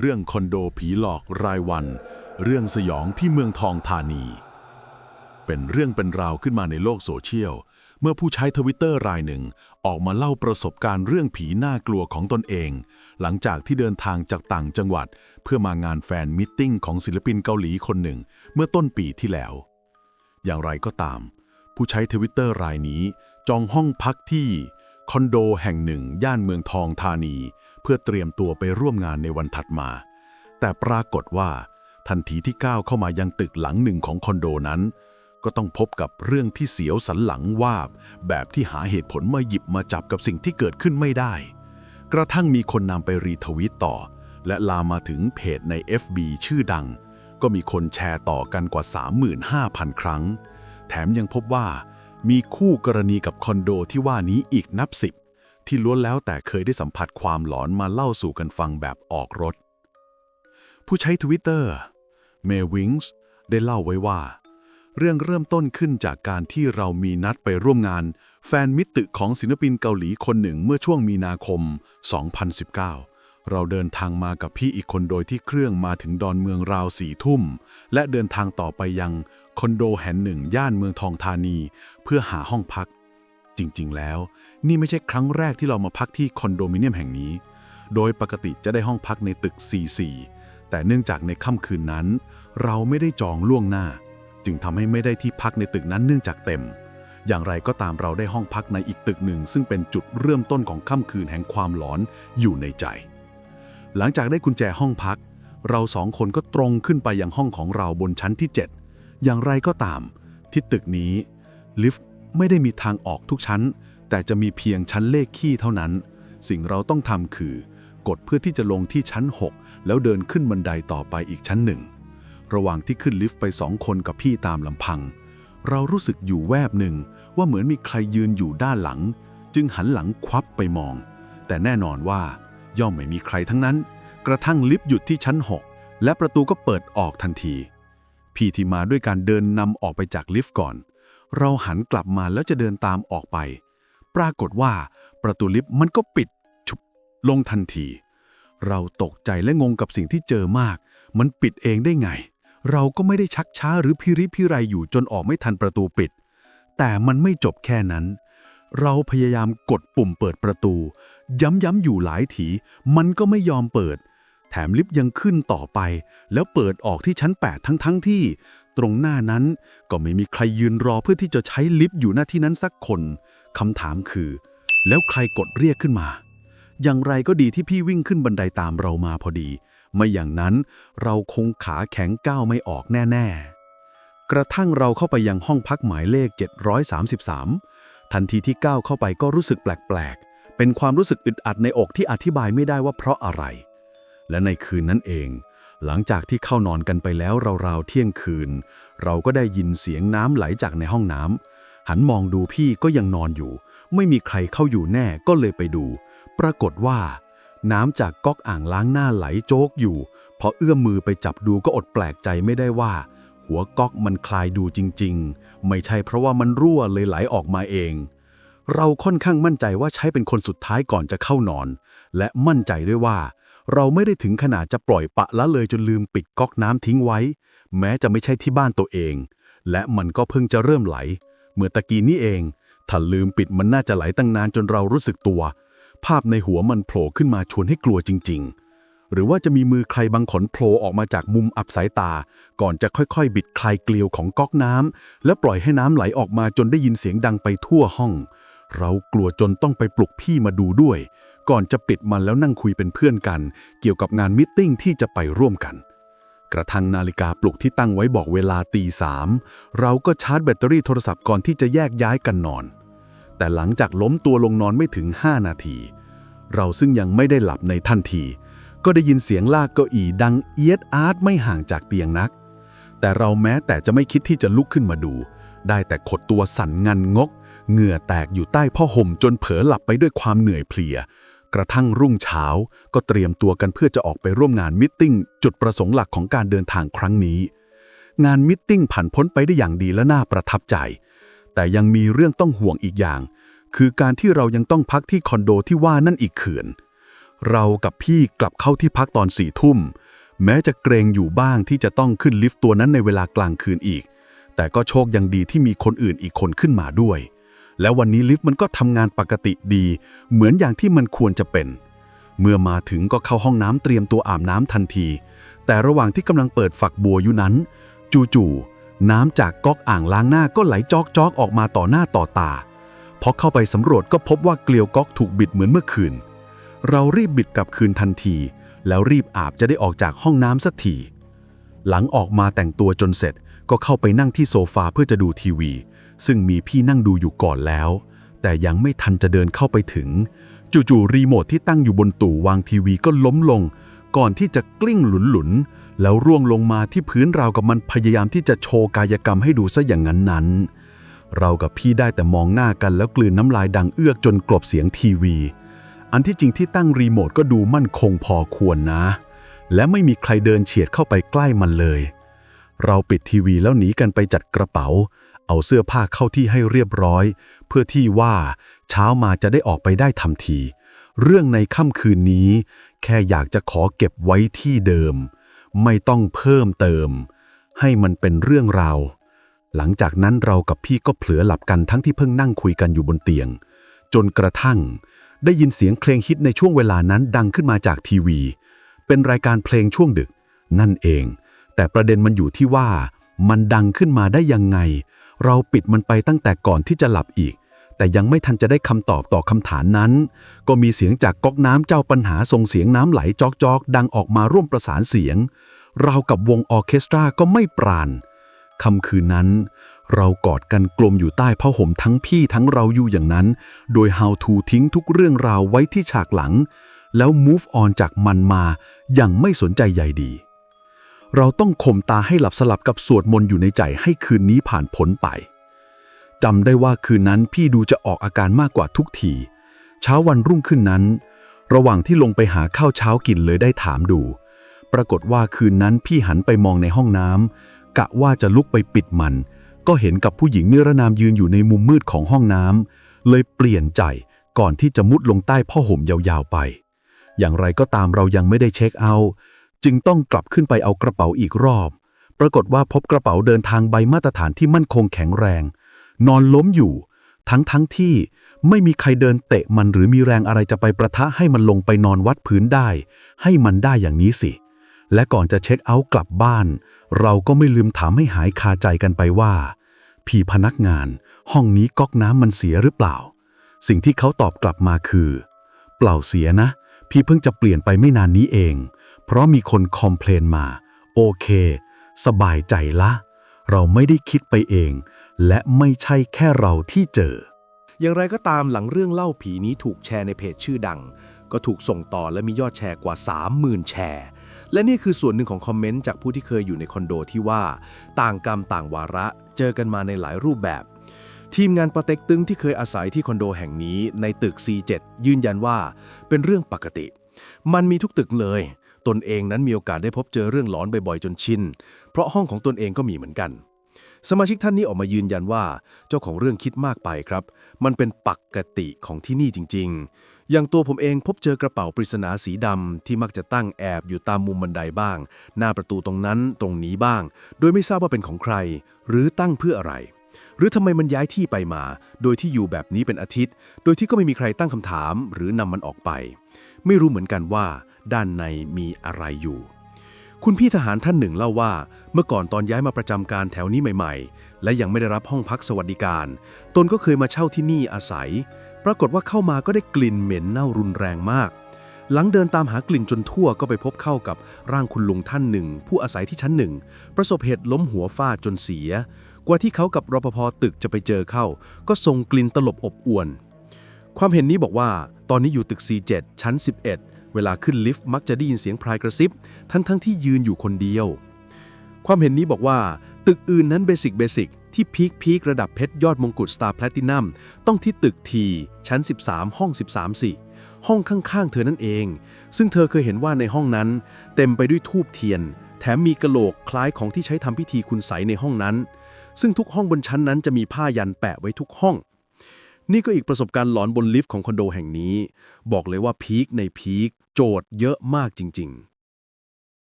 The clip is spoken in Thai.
เรื่องคอนโดผีหลอกรายวัน เรื่องสยองที่เมืองทองธานี เป็นเรื่องเป็นราวขึ้นมาในโลกโซเชียล เมื่อผู้ใช้ทวิตเตอร์รายหนึ่ง ออกมาเล่าประสบการณ์เรื่องผีน่ากลัวของตนเอง หลังจากที่เดินทางจากต่างจังหวัด เพื่อมางานแฟนมิทติ้งของศิลปินเกาหลีคนหนึ่ง เมื่อต้นปีที่แล้ว อย่างไรก็ตาม ผู้ใช้ทวิตเตอร์รายนี้ จองห้องพักที่คอนโดแห่งหนึ่ง ย่านเมืองทองธานี พื่อเตรียมตัวไปร่วมงานในวันถัดมา แต่ปรากฏว่า ทันทีที่ก้าวเข้ามายังตึกหลังหนึ่งของคอนโดนั้น ก็ต้องพบกับเรื่องที่เสียวสันหลังวาบ แบบที่หาเหตุผลมาหยิบมาจับกับสิ่งที่เกิดขึ้นไม่ได้ กระทั่งมีคนนำไปรีทวีตต่อ และลามมาถึงเพจใน FB ชื่อดัง ก็มีคนแชร์ต่อกันกว่า 35,000 ครั้ง แถมยังพบว่ามีคู่กรณีกับคอนโดที่ว่านี้อีกนับสิบ ที่ล้วนแล้วแต่เคยได้สัมผัสความหลอนมาเล่าสู่กันฟังแบบออกรถ ผู้ใช้ทวิตเตอร์เมวิงส์ได้เล่าไว้ว่า เรื่องเริ่มต้นขึ้นจากการที่เรามีนัดไปร่วมงาน แฟนมิตรตึกของศิลปินเกาหลีคนหนึ่งเมื่อช่วงมีนาคม 2019 เราเดินทางมากับพี่อีกคนโดยที่เครื่องมาถึงดอนเมืองราวสี่ทุ่ม และเดินทางต่อไปยังคอนโดแห่งหนึ่งย่านเมืองทองธานี เพื่อหาห้องพัก จริง ๆ แล้ว นี่ไม่ใช่ครั้งแรกที่เรามาพักที่คอนโดมิเนียมแห่งนี้ โดยปกติจะได้ห้องพักในตึก C4 แต่เนื่องจากในค่ำคืนนั้น เราไม่ได้จองล่วงหน้า จึงทำให้ไม่ได้ที่พักในตึกนั้นเนื่องจากเต็ม อย่างไรก็ตามเราได้ห้องพักในอีกตึกหนึ่ง ซึ่งเป็นจุดเริ่มต้นของค่ำคืนแห่งความหลอนอยู่ในใจ หลังจากได้กุญแจห้องพัก เราสองคนก็ตรงขึ้นไปยังห้องของเราบนชั้นที่ 7 อย่างไรก็ตาม ที่ตึกนี้ลิฟต์ ไม่ได้มีทางออกทุกชั้น แต่จะมีเพียงชั้นเลขคี่เท่านั้น สิ่งเราต้องทำคือกดเพื่อที่จะลงที่ชั้น 6 แล้วเดินขึ้นบันไดต่อไปอีกชั้นหนึ่ง ระหว่างที่ขึ้นลิฟต์ไปสองคนกับพี่ตามลำพัง เรารู้สึกอยู่แวบหนึ่งว่าเหมือนมีใครยืนอยู่ด้านหลัง จึงหันหลังควับไปมอง แต่แน่นอนว่า ย่อมไม่มีใครทั้งนั้น กระทั่งลิฟต์หยุดที่ชั้น 6 และประตูก็เปิดออกทันที พี่ที่มาด้วยการเดินนำออกไปจากลิฟต์ก่อน เราหันกลับมาแล้วจะเดินตามออกไป ปรากฏว่าประตูลิฟต์มันก็ปิดฉุบลงทันที เราตกใจและงงกับสิ่งที่เจอมาก มันปิดเองได้ไง เราก็ไม่ได้ชักช้าหรือพิริพิไรอยู่จนออกไม่ทันประตูปิด แต่มันไม่จบแค่นั้น เราพยายามกดปุ่มเปิดประตู ย้ำๆอยู่หลายทีมันก็ไม่ยอมเปิดแถมลิฟต์ยังขึ้นต่อไป แล้วเปิดออกที่ชั้น 8 ทั้งๆทที่ ตรงหน้านั้น ก็ไม่มีใครยืนรอเพื่อที่จะใช้ลิฟต์อยู่หน้าที่นั้นสักคนคำถามคือ แล้วใครกดเรียกขึ้นมา อย่างไรก็ดีที่พี่วิ่งขึ้นบันไดตามเรามาพอดี ไม่อย่างนั้นเราคงขาแข็งก้าวไม่ออกแน่ๆ กระทั่งเราเข้าไปยังห้องพักหมายเลข 733 ทันทีที่ก้าวเข้าไปก็รู้สึกแปลกๆ เป็นความรู้สึกอึดอัดในอกที่อธิบายไม่ได้ว่าเพราะอะไร และในคืนนั้นเอง หลังจากที่เข้านอนกันไปแล้วราวๆเที่ยงคืน เราก็ได้ยินเสียงน้ำไหลจากในห้องน้ำหันมองดูพี่ก็ยังนอนอยู่ ไม่มีใครเข้าอยู่แน่ก็เลยไปดู ปรากฏว่า น้ำจากก๊อกอ่างล้างหน้าไหลโจกอยู่ พอเอื้อมมือไปจับดูก็อดแปลกใจไม่ได้ว่า หัวก๊อกมันคลายดูจริง ๆ ไม่ใช่เพราะว่ามันรั่วเลยไหลออกมาเองเราค่อนข้างมั่นใจว่าใช้เป็นคนสุดท้ายก่อนจะเข้านอน และมั่นใจด้วยว่า เราไม่ได้ถึงขนาดจะปล่อยปะละเลยจนลืมปิดก๊อกน้ำทิ้งไว้ แม้จะไม่ใช่ที่บ้านตัวเอง และมันก็เพิ่งจะเริ่มไหล เมื่อตะกี้นี้เอง ถ้าลืมปิดมันน่าจะไหลตั้งนานจนเรารู้สึกตัว ภาพในหัวมันโผล่ขึ้นมาชวนให้กลัวจริง ๆหรือว่าจะมีมือใครบางขนโผล่ออกมาจากมุมอับสายตา ก่อนจะค่อยๆ บิดคลายเกลียวของก๊อกน้ำและปล่อยให้น้ำไหลออกมาจนได้ยินเสียงดังไปทั่วห้อง เรากลัวจนต้องไปปลุกพี่มาดูด้วย ก่อนจะปิดมันแล้วนั่งคุยเป็นเพื่อนกัน เกี่ยวกับงานมิทติ้งที่จะไปร่วมกัน กระทั่งนาฬิกาปลุกที่ตั้งไว้บอกเวลาตีสามเราก็ชาร์จแบตเตอรี่โทรศัพท์ก่อนที่จะแยกย้ายกันนอน แต่หลังจากล้มตัวลงนอนไม่ถึง 5 นาที เราซึ่งยังไม่ได้หลับในทันที ก็ได้ยินเสียงลากเก้าอี้ดังเอียดอาร์ตไม่ห่างจากเตียงนัก แต่เราแม้แต่จะไม่คิดที่จะลุกขึ้นมาดู ได้แต่ขดตัวสั่นงันงก เหงื่อแตกอยู่ใต้ผ้าห่มจนเผลอหลับไปด้วยความเหนื่อยเพลีย กระทั่งรุ่งเช้าก็เตรียมตัวกันเพื่อจะออกไปร่วมงานมิทติ้งจุดประสงค์หลักของการเดินทางครั้งนี้ งานมิทติ้งผ่านพ้นไปได้อย่างดีและน่าประทับใจ แต่ยังมีเรื่องต้องห่วงอีกอย่าง คือการที่เรายังต้องพักที่คอนโดที่ว่านั่นอีกเขื่อนเรากับพี่กลับเข้าที่พักตอนสี่ทุ่ม แม้จะเกรงอยู่บ้างที่จะต้องขึ้นลิฟต์ตัวนั้นในเวลากลางคืนอีก แต่ก็โชคยังดีที่มีคนอื่นอีกคนขึ้นมาด้วย แล้ววันนี้ลิฟต์มันก็ทำงานปกติดี เหมือนอย่างที่มันควรจะเป็น เมื่อมาถึงก็เข้าห้องน้ำเตรียมตัวอาบน้ำทันที แต่ระหว่างที่กำลังเปิดฝักบัวอยู่นั้น จู่ๆน้ำจากก๊อกอ่างล้างหน้าก็ไหลจอกๆออกมาต่อหน้าต่อตาพอเข้าไปสำรวจก็พบว่าเกลียวก๊อกถูกบิดเหมือนเมื่อคืน เรารีบบิดกลับคืนทันที แล้วรีบอาบจะได้ออกจากห้องน้ำสักทีหลังออกมาแต่งตัวจนเสร็จก็เข้าไปนั่งที่โซฟาเพื่อจะดูทีวี ซึ่งมีพี่นั่งดูอยู่ก่อนแล้ว แต่ยังไม่ทันจะเดินเข้าไปถึง จู่ๆรีโมทที่ตั้งอยู่บนตู้วางทีวีก็ล้มลง ก่อนที่จะกลิ้งหลุนๆ แล้วร่วงลงมาที่พื้นราวกับมันพยายามที่จะโชว์กายกรรมให้ดูซะอย่างนั้นนั้นเรากับพี่ได้แต่มองหน้ากันแล้วกลืนน้ำลายดังเอื้อกจนกลบเสียงทีวี อันที่จริงที่ตั้งรีโมทก็ดูมั่นคงพอควรนะ และไม่มีใครเดินเฉียดเข้าไปใกล้มันเลย เราปิดทีวีแล้วหนีกันไปจัดกระเป๋า เอาเสื้อผ้าเข้าที่ให้เรียบร้อย เพื่อที่ว่าเช้ามาจะได้ออกไปได้ทันที เรื่องในค่ำคืนนี้ แค่อยากจะขอเก็บไว้ที่เดิม ไม่ต้องเพิ่มเติม ให้มันเป็นเรื่องราว หลังจากนั้นเรากับพี่ก็เผลอหลับกันทั้งที่เพิ่งนั่งคุยกันอยู่บนเตียง จนกระทั่ง ได้ยินเสียงเพลงฮิตในช่วงเวลานั้นดังขึ้นมาจากทีวี เป็นรายการเพลงช่วงดึก นั่นเอง แต่ประเด็นมันอยู่ที่ว่า มันดังขึ้นมาได้ยังไง เราปิดมันไปตั้งแต่ก่อนที่จะหลับอีก แต่ยังไม่ทันจะได้คำตอบต่อคำถามนั้น ก็มีเสียงจากก๊อกน้ำเจ้าปัญหาส่งเสียงน้ำไหลจอกๆ ดังออกมาร่วมประสานเสียง เรากับวงออเคสตราก็ไม่ปราณค่ำคืนนั้น เรากอดกันกลมอยู่ใต้ผ้าห่มทั้งพี่ทั้งเราอยู่อย่างนั้น โดย how to ทิ้งทุกเรื่องราวไว้ที่ฉากหลัง แล้ว move on จากมันมาอย่างไม่สนใจใยดี เราต้องข่มตาให้หลับสลับกับสวดมนต์อยู่ในใจให้คืนนี้ผ่านพ้นไปจำได้ว่าคืนนั้นพี่ดูจะออกอาการมากกว่าทุกที เช้าวันรุ่งขึ้นนั้น ระหว่างที่ลงไปหาข้าวเช้ากินเลยได้ถามดู ปรากฏว่าคืนนั้นพี่หันไปมองในห้องน้ำกะว่าจะลุกไปปิดมัน ก็เห็นกับผู้หญิงนิรนามยืนอยู่ในมุมมืดของห้องน้ำเลยเปลี่ยนใจก่อนที่จะมุดลงใต้ผ้าห่มยาวๆไป อย่างไรก็ตามเรายังไม่ได้เช็คเอาท์ จึงต้องกลับขึ้นไปเอากระเป๋าอีกรอบ ปรากฏว่าพบกระเป๋าเดินทางใบมาตรฐานที่มั่นคงแข็งแรง นอนล้มอยู่ ทั้งทั้งที่ไม่มีใครเดินเตะมันหรือมีแรงอะไรจะไปประทะให้มันลงไปนอนวัดพื้นได้ ให้มันได้อย่างนี้สิ และก่อนจะเช็คเอาท์กลับบ้าน เราก็ไม่ลืมถามให้หายคาใจกันไปว่า พี่พนักงาน ห้องนี้ก๊อกน้ำมันเสียหรือเปล่า สิ่งที่เขาตอบกลับมาคือ เปล่าเสียนะ พี่เพิ่งจะเปลี่ยนไปไม่นานนี้เอง เพราะมีคนคอมเพลนมา โอเค สบายใจละ เราไม่ได้คิดไปเอง และไม่ใช่แค่เราที่เจอ อย่างไรก็ตามหลังเรื่องเล่าผีนี้ถูกแชร์ในเพจชื่อดัง ก็ถูกส่งต่อและมียอดแชร์กว่า 30,000 แชร์ และนี่คือส่วนหนึ่งของคอมเมนต์จากผู้ที่เคยอยู่ในคอนโดที่ว่า ต่างกรรมต่างวาระเจอกันมาในหลายรูปแบบทีมงานปะเต็กตึงที่เคยอาศัยที่คอนโดแห่งนี้ในตึก C7 ยืนยันว่าเป็นเรื่องปกติ มันมีทุกตึกเลย ตนเองนั้นมีโอกาสได้พบเจอเรื่องหลอนบ่อยๆจนชิน เพราะห้องของตนเองก็มีเหมือนกัน สมาชิกท่านนี้ออกมายืนยันว่า เจ้าของเรื่องคิดมากไปครับ มันเป็นปกติของที่นี่จริง ๆ อย่างตัวผมเองพบเจอกระเป๋าปริศนาสีดำที่มักจะตั้งแอบอยู่ตามมุมบันไดบ้าง หน้าประตูตรงนั้นตรงนี้บ้าง โดยไม่ทราบว่าเป็นของใคร หรือตั้งเพื่ออะไรหรือทำไมมันย้ายที่ไปมา โดยที่อยู่แบบนี้เป็นอาทิตย์ โดยที่ก็ไม่มีใครตั้งคำถาม หรือนำมันออกไป ไม่รู้เหมือนกันว่า ด้านในมีอะไรอยู่ คุณพี่ทหารท่านหนึ่งเล่าว่า เมื่อก่อนตอนย้ายมาประจำการแถวนี้ใหม่ ๆ และยังไม่ได้รับห้องพักสวัสดิการ ตนก็เคยมาเช่าที่นี่อาศัย ปรากฏว่าเข้ามาก็ได้กลิ่นเหม็นเน่ารุนแรงมาก หลังเดินตามหากลิ่นจนทั่วก็ไปพบเข้ากับร่างคุณลุงท่านหนึ่ง ผู้อาศัยที่ชั้นหนึ่ง ประสบเหตุล้มหัวฟาดจนเสีย กว่าที่เขากับรปภตึกจะไปเจอเข้า ก็ส่งกลิ่นตลบอบอวนความเห็นนี้บอกว่า ตอนนี้อยู่ตึก C7 ชั้น 11 เวลาขึ้นลิฟต์มักจะได้ยินเสียงพรายกระซิบ ทั้งทั้งที่ยืนอยู่คนเดียว ความเห็นนี้บอกว่า ตึกอื่นนั้นเบสิกเบสิกที่พีคพีคระดับเพชรยอดมงกุฎสตาร์แพลตินัมต้องที่ตึกทีชั้น 13 ห้อง 13สิห้องข้างๆ เธอนั่นเอง ซึ่งเธอเคยเห็นว่าในห้องนั้น เต็มไปด้วยทูบเทียน แถมมีกระโหลกคล้ายของที่ใช้ทำพิธีคุณไสยในห้องนั้น ซึ่งทุกห้องบนชั้นนั้นจะมีผ้ายันแปะไว้ทุกห้องนี่ก็อีกประสบการณ์หลอนบนลิฟต์ของคอนโดแห่งนี้ บอกเลยว่าพีคในพีค โจทย์เยอะมากจริงๆ